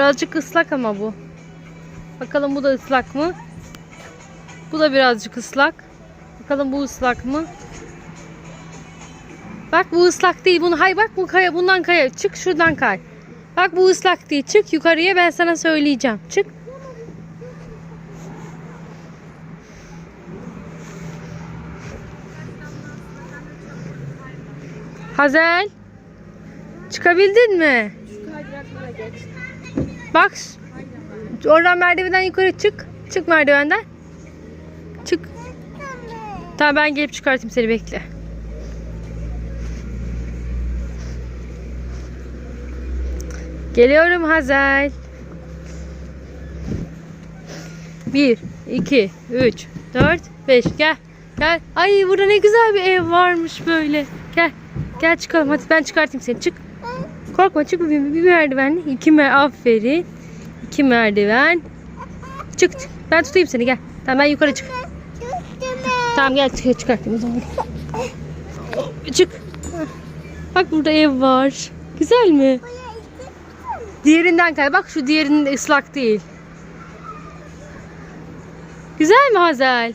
Birazcık ıslak ama bu. Bakalım bu da ıslak mı? Bu da birazcık ıslak. Bakalım bu ıslak mı? Bak bu ıslak değil. Bunu hay bak bu kaya bundan kaya. Çık şuradan kay. Bak bu ıslak değil. Çık yukarıya ben sana söyleyeceğim. Çık. Hazel. Çıkabildin mi? Bak. Oradan merdivenden yukarı çık. Çık merdivenden. Çık. Tamam ben gelip çıkartayım seni bekle. Geliyorum Hazel. 1, 2, 3, 4, 5. Gel. Gel. Ay burada ne güzel bir ev varmış böyle. Gel. Gel çıkalım. Hadi ben çıkartayım seni. Çık. Korkma çık bir, bir merdiven. İki mer aferin. İki merdiven. Çık, çık. Ben tutayım seni gel. Tamam ben yukarı çık. Tamam gel çık çıkartayım o zaman. Çık. Bak burada ev var. Güzel mi? Diğerinden kay. Bak şu diğerinin ıslak değil. Güzel mi Hazel?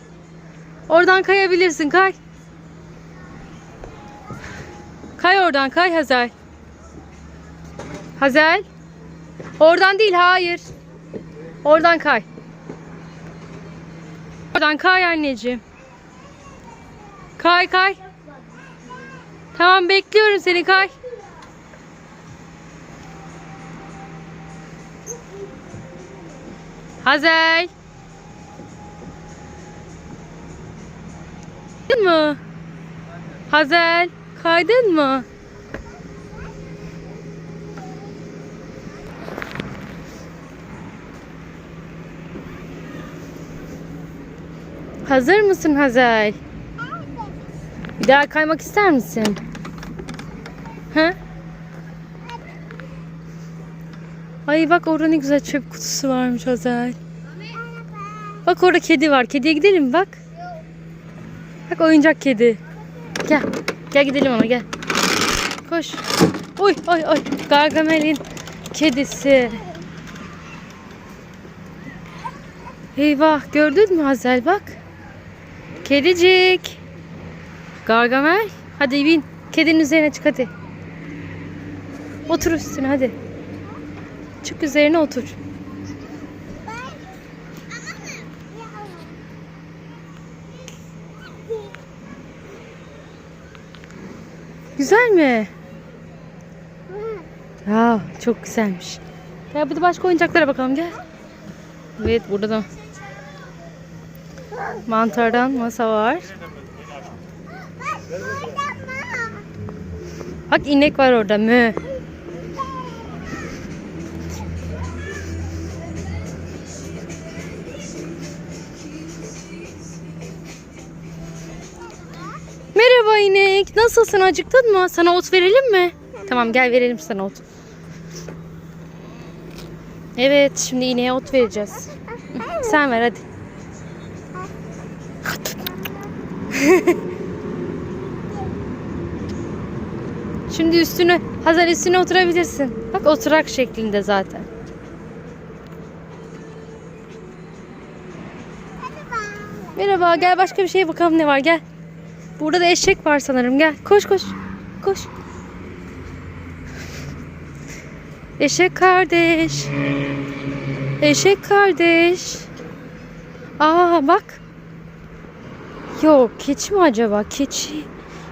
Oradan kayabilirsin kay. Kay oradan kay Hazel. Hazel. Oradan değil hayır. Oradan kay. Oradan kay anneciğim. Kay kay. Tamam bekliyorum seni kay. Hazel. Kaydın mı? Hazel, kaydın mı? Hazır mısın Hazel? Bir daha kaymak ister misin? Ha? Ay bak orada ne güzel çöp kutusu varmış Hazel. Bak orada kedi var. Kediye gidelim bak. Bak oyuncak kedi. Gel. Gel gidelim ona gel. Koş. Oy oy oy. Gargamel'in kedisi. Eyvah gördün mü Hazel bak. Kedicik. Gargamel. Hadi bin. Kedinin üzerine çık hadi. Otur üstüne hadi. Çık üzerine otur. Güzel mi? Ya çok güzelmiş. Gel bir de başka oyuncaklara bakalım gel. Evet burada da mantardan masa var. Bak inek var orada mü. Merhaba inek. Nasılsın? Acıktın mı? Sana ot verelim mi? Tamam gel verelim sana ot. Evet şimdi ineğe ot vereceğiz. Sen ver hadi. Şimdi üstüne Hazar üstüne oturabilirsin. Bak oturak şeklinde zaten. Merhaba gel başka bir şeye bakalım ne var gel. Burada da eşek var sanırım gel. Koş koş. Koş. Eşek kardeş. Eşek kardeş. Aa bak. Yok keçi mi acaba? Keçi.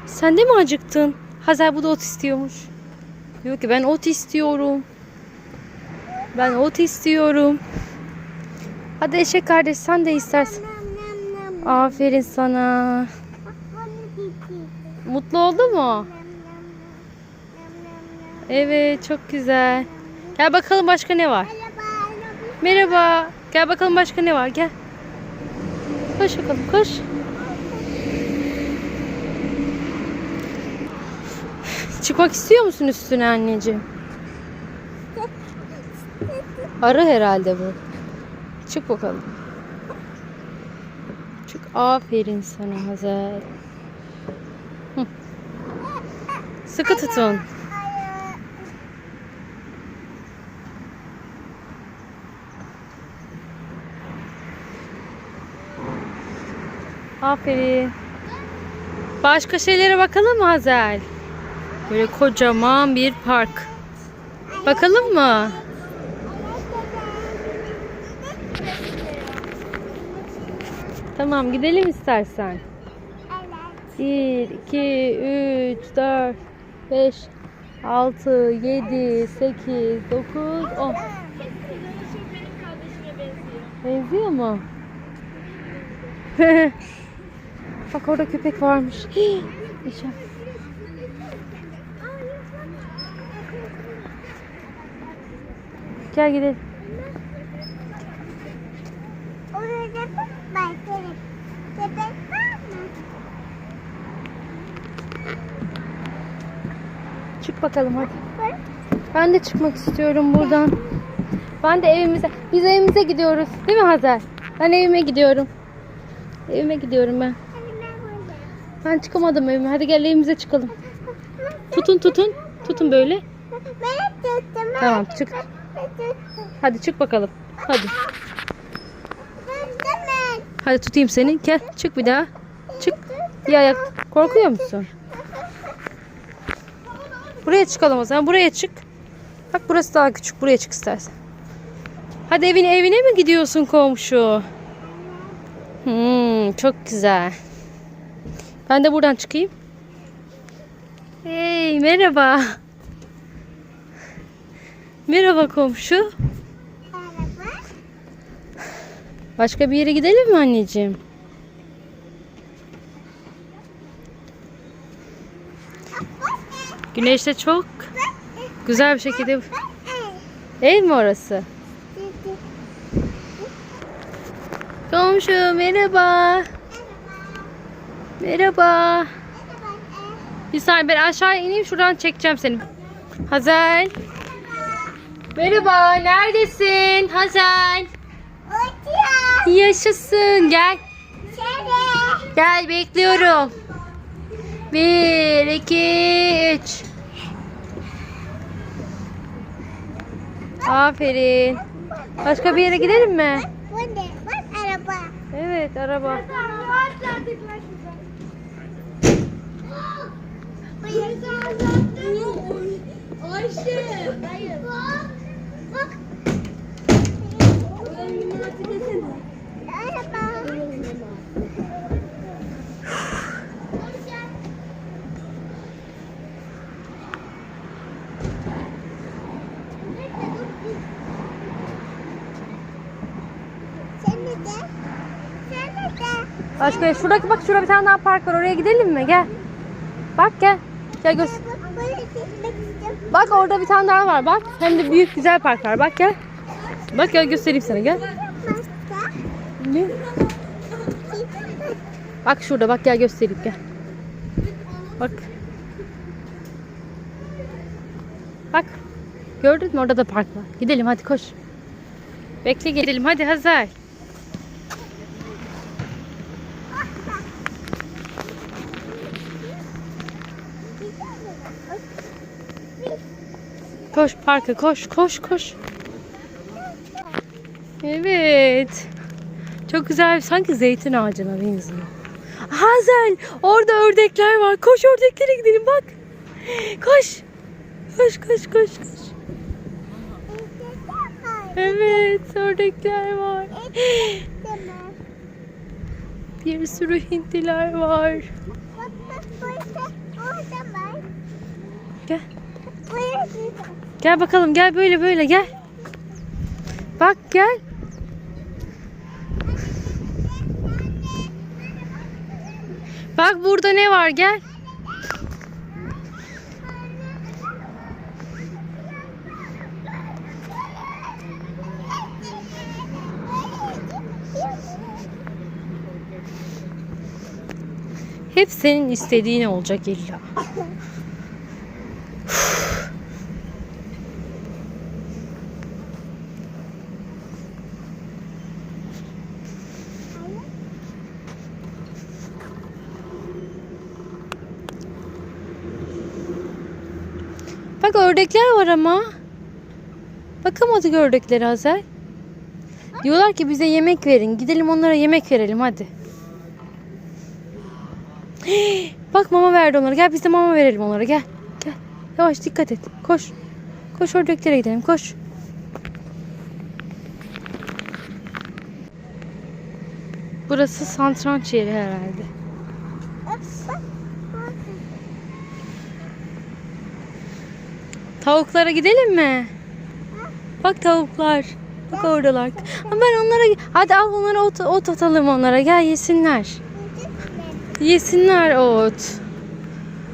Sen de mi acıktın? Hazel bu da ot istiyormuş. Diyor ki ben ot istiyorum. Ben ot istiyorum. Hadi eşek kardeş sen de istersin. Aferin sana. Mutlu oldu mu? Evet çok güzel. Gel bakalım başka ne var? Merhaba. Gel bakalım başka ne var? Gel. Koş bakalım koş. Çıkmak istiyor musun üstüne anneciğim? Arı herhalde bu. Çık bakalım. Çık. Aferin sana Hazal. Hı. Sıkı tutun. Aferin. Başka şeylere bakalım mı Hazel? Böyle kocaman bir park. Bakalım mı? Tamam gidelim istersen. 1, 2, 3, 4, 5, 6, 7, 8, 9, 10. Benziyor mu? Bak orada köpek varmış. Yaşa. Gel gidelim. Orada köpek var. Köpek. Köpek var mı? Çık bakalım hadi. Ben de çıkmak istiyorum buradan. Ben de evimize, biz evimize gidiyoruz. Değil mi Hazer? Ben evime gidiyorum. Evime gidiyorum ben. Ben çıkamadım evime. Hadi gel evimize çıkalım. Tutun tutun. Tutun böyle. Ben tuttum. Tamam, çık. Hadi çık bakalım. Hadi. Hadi tutayım seni. Gel çık bir daha. Çık. Bir ayak. Korkuyor musun? Buraya çıkalım o zaman. Buraya çık. Bak burası daha küçük. Buraya çık istersen. Hadi evin evine mi gidiyorsun komşu? Hmm, çok güzel. Ben de buradan çıkayım. Hey merhaba. Merhaba komşu. Araba. Başka bir yere gidelim mi anneciğim? Güneşte çok güzel bir şekilde ev mi orası? Komşu merhaba. Merhaba. Bir saniye ben aşağı ineyim şuradan çekeceğim seni. Hazel. Merhaba neredesin Hazel? Uçuyor. Yaşasın gel. Şöyle. Gel bekliyorum. Bir, iki, üç. Aferin. Başka bir yere gidelim mi? Bu ne? Bak araba. Evet araba. Ayşe. Bak. Bak. Başka şuradaki bak şurada bir tane daha park var. Oraya gidelim mi? Gel. Bak gel. Gel göz. Bak orada bir tane daha var. Bak. Hem de büyük güzel park var. Bak gel. Bak gel göstereyim sana gel. Ne? Bak şurada bak gel göstereyim gel. Bak. Bak. Gördün mü orada da park var. Gidelim hadi koş. Bekle gidelim hadi Hazar. Koş parka koş koş koş. Evet. Çok güzel sanki zeytin ağacına benziyor. Hazel orada ördekler var. Koş ördeklere gidelim bak. Koş. Koş koş koş koş. Evet ördekler var. Bir sürü hindiler var. Gel. Gel bakalım gel böyle böyle gel. Bak gel. Bak burada ne var gel. Hep senin istediğin olacak illa. Bak ördekler var ama. Bakamadık ördeklere Hazel. Diyorlar ki bize yemek verin. Gidelim onlara yemek verelim hadi. Bak mama verdi onlara. Gel biz de mama verelim onlara. Gel. Gel. Yavaş dikkat et. Koş. Koş ördekleri gidelim. Koş. Burası santranç yeri herhalde. Bak bak. bak. Tavuklara gidelim mi? Bak tavuklar. Bak oradalar. Ben onlara... Hadi al onlara ot, ot atalım onlara. Gel yesinler. Yesinler ot.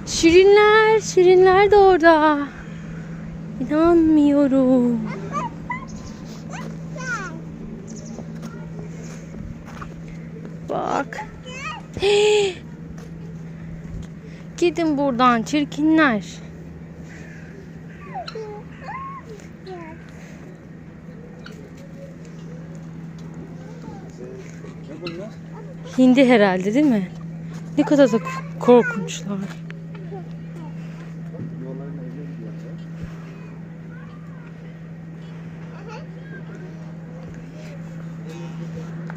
Şirinler. Şirinler de orada. İnanmıyorum. Bak. Gidin buradan çirkinler. Hindi herhalde değil mi? Ne kadar da korkunçlar.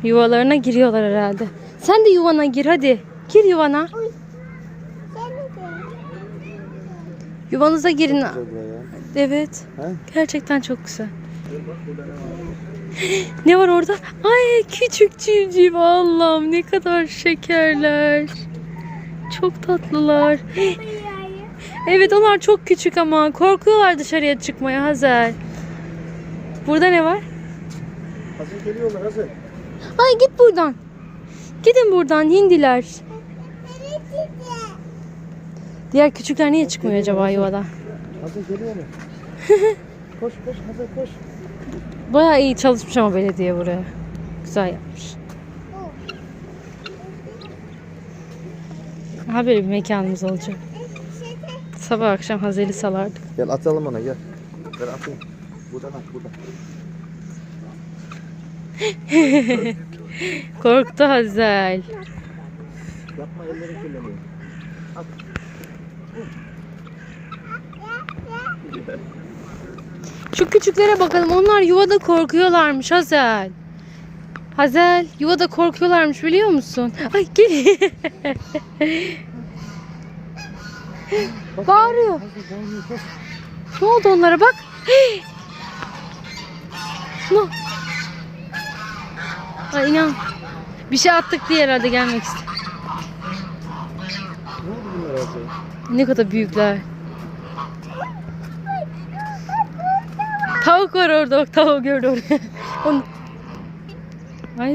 Yuvalarına giriyorlar herhalde. Sen de yuvana gir hadi. Gir yuvana. Yuvanıza girin. Evet. Gerçekten çok güzel. Ne var? Orada? Ay küçük civciv Allah'ım ne kadar şekerler. Çok tatlılar. Evet onlar çok küçük ama korkuyorlar dışarıya çıkmaya Hazel. Burada ne var? Hazır geliyorlar hazır. Ay git buradan. Gidin buradan hindiler. Diğer küçükler niye çıkmıyor acaba yuvadan? Hazır geliyorlar. koş koş hazır koş. Bayağı iyi çalışmış ama belediye buraya. Güzel yapmış. Ha böyle bir mekanımız olacak. Sabah akşam Hazel'i salardık. Gel atalım ona gel. Ver atayım. Buradan at buradan. Korktu Hazel. Yapma ellerin kirleniyor. Şu küçüklere bakalım. Onlar yuvada korkuyorlarmış Hazel. Hazel yuvada korkuyorlarmış biliyor musun? Ay gel. Bağırıyor. Ne oldu onlara bak. ne? Ay inan. Bir şey attık diye herhalde gelmek istedim. Ne kadar büyükler. Tavuk var orada. Bak tavuk gördü oraya. Onu... Ay.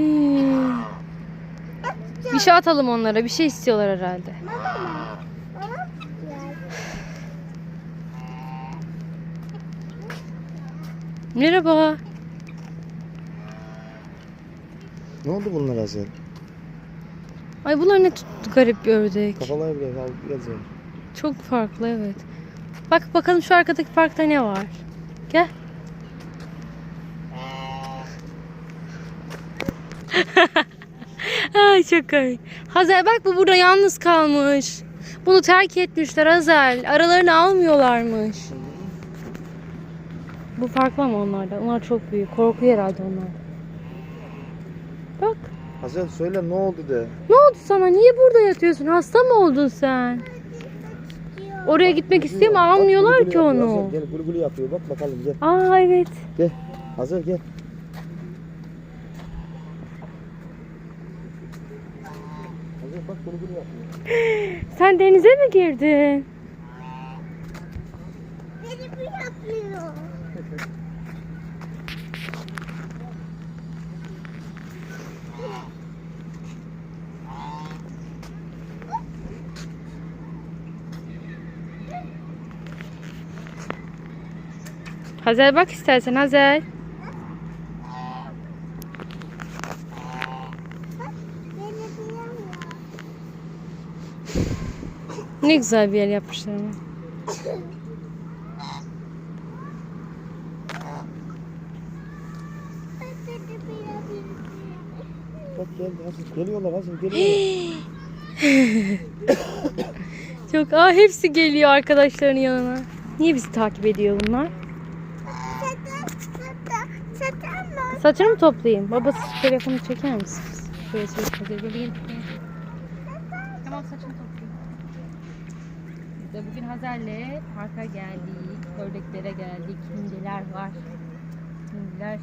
Bir şey atalım onlara. Bir şey istiyorlar herhalde. Merhaba. Ne oldu bunlar hazır? Ay bunlar ne tuttu garip bir ördek. Kafalar bile kaldı yazıyor. Çok farklı evet. Bak bakalım şu arkadaki parkta ne var. Gel. Ay çok komik. Hazel bak bu burada yalnız kalmış. Bunu terk etmişler Hazel. Aralarını almıyorlarmış. Bu farklı ama onlarda. Onlar çok büyük. Korkuyor herhalde onlar. Bak. Hazır söyle ne oldu de. Ne oldu sana? Niye burada yatıyorsun? Hasta mı oldun sen? Oraya gitmek istiyor Bak, almıyorlar ki onu. Gel gülü gülü yapıyor bak bakalım gel. Aa evet. Gel. Hazır gel. Hazır bak gülü gülü yapıyor. Sen denize mi girdin? Beni. Hazel bak istersen Hazel. Beni bu yapmıyor. Ne güzel bir yer yapmışlar ama. Bak gel hazır. Geliyorlar hazır geliyorlar. Çok aa hepsi geliyor arkadaşlarının yanına. Niye bizi takip ediyor bunlar? Saçını mı toplayayım? Babası telefonu çeker misiniz? Şöyle şöyle geleyim. Tamam saçını toplayayım. Hazer'le parka geldik. Ördeklere geldik. Hindiler var. Hindiler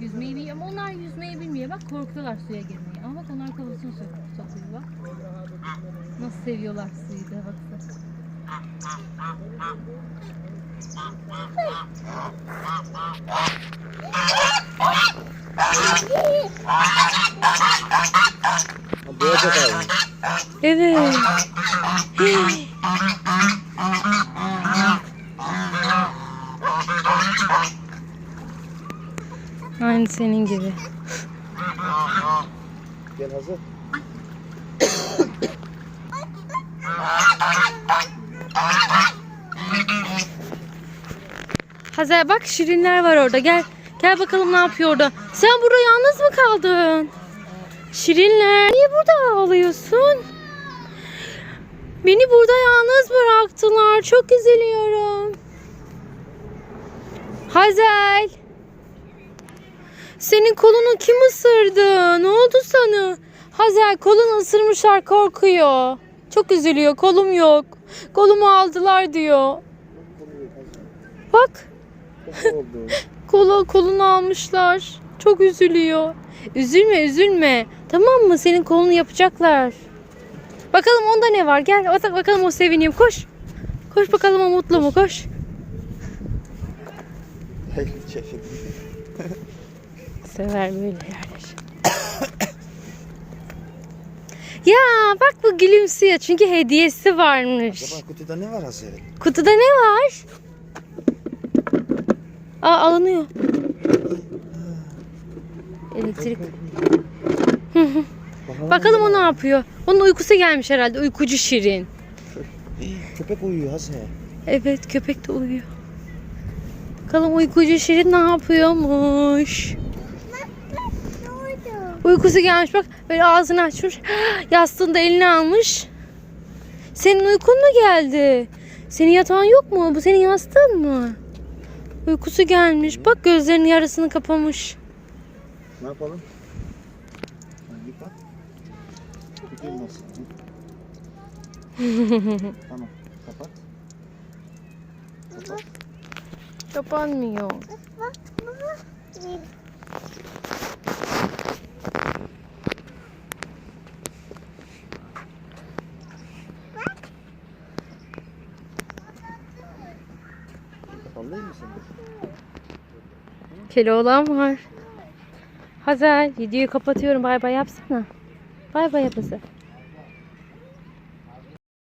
yüzmeyi bilmiyor ama onlar yüzmeyi bilmiyor. Bak korkuyorlar suya girmeye. Ama bak onlar kafasını sokuyor, bak. Nasıl seviyorlar suyu da baksana. Evet. Aynı senin gibi. Gel hazır. Hazer bak şirinler var orada. Gel. Gel bakalım ne yapıyor orada. Sen burada yalnız mı kaldın? Şirinler. Niye burada ağlıyorsun? Beni burada yalnız bıraktılar. Çok üzülüyorum. Hazel. Senin kolunu kim ısırdı? Ne oldu sana? Hazel kolunu ısırmışlar korkuyor. Çok üzülüyor. Kolum yok. Kolumu aldılar diyor. Bak. Kolu, kolunu almışlar. Çok üzülüyor. Üzülme üzülme. Tamam mı? Senin kolunu yapacaklar. Bakalım onda ne var? Gel bak- bakalım o seviniyor. Koş. Koş bakalım o mutlu mu? Koş. Sever böyle yerler. ya bak bu gülümsüyor çünkü hediyesi varmış. Acaba kutuda ne var Haser'in? Kutuda ne var? Aa alınıyor. Elektrik. Bakalım o ne yapıyor. Onun uykusu gelmiş herhalde. Uykucu Şirin. Köpek uyuyor Haser. Evet köpek de uyuyor. Bakalım uykucu Şirin ne yapıyormuş. Uykusu gelmiş bak böyle ağzını açmış. Yastığını da eline almış. Senin uykun mu geldi? Senin yatağın yok mu? Bu senin yastığın mı? Uykusu gelmiş. Bak gözlerinin yarısını kapamış. Ne yapalım? Ha, Git bak. Tutayım nasıl? tamam. Kapat. Kapat. Kapanmıyor. Sallayayım mı? Keloğlan var. Hazel videoyu kapatıyorum. Bay bay yapsana. Bay bay yap Hazel.